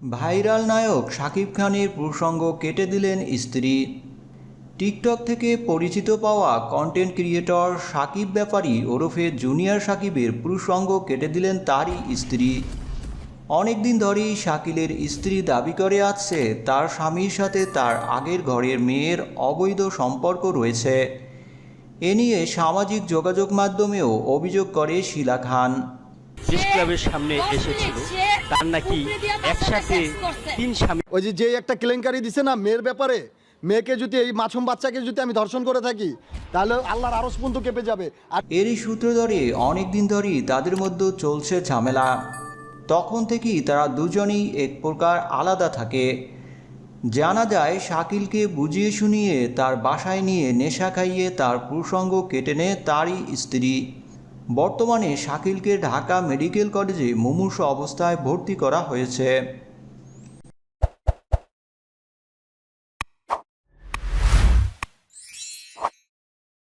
Viral নায়ক শাকিব খানের প্রসঙ্গ কেটে দিলেন স্ত্রী। টিকটক থেকে পরিচিত পাওয়া কন্টেন্ট ক্রিয়েটর শাকিব ব্যাপারী ওরফে জুনিয়র শাকিবের প্রসঙ্গ কেটে দিলেন তারই স্ত্রী। অনেকদিন ধরেই শাকিলের স্ত্রী দাবি করে আসছে, তার স্বামীর সাথে তার আগের ঘরের মেয়ের অবৈধ সম্পর্ক রয়েছে। এ নিয়ে সামাজিক যোগাযোগ মাধ্যমেও অভিযোগ করে শিলা খান। প্রেস ক্লাবের সামনে এসেছিল। তার নাকি একসাথে তিন স্বামী ওই যে যে একটা কেলেঙ্কারি দিছে না মেয়ের ব্যাপারে মেয়েকে যদি এই মাছুম বাচ্চাকে যদি আমি ধর্ষণ করে থাকি তাহলে আল্লাহর আরস পর্যন্ত কেঁপে যাবে। আর এরই সূত্র ধরে অনেক দিন ধরেই তাদের মধ্যে চলছে ঝামেলা। তখন থেকেই তারা দুজনেই এক প্রকার আলাদা থাকে। জানা যায় শাকিলকে বুঝিয়ে শুনিয়ে তার বাসায় নিয়ে নেশা খাইয়ে তার প্রসঙ্গ কেটে নেয় তারই স্ত্রী। বর্তমানে শাকিলকে ঢাকা মেডিকেল কলেজে মুমূর্ষ অবস্থায় ভর্তি করা হয়েছে।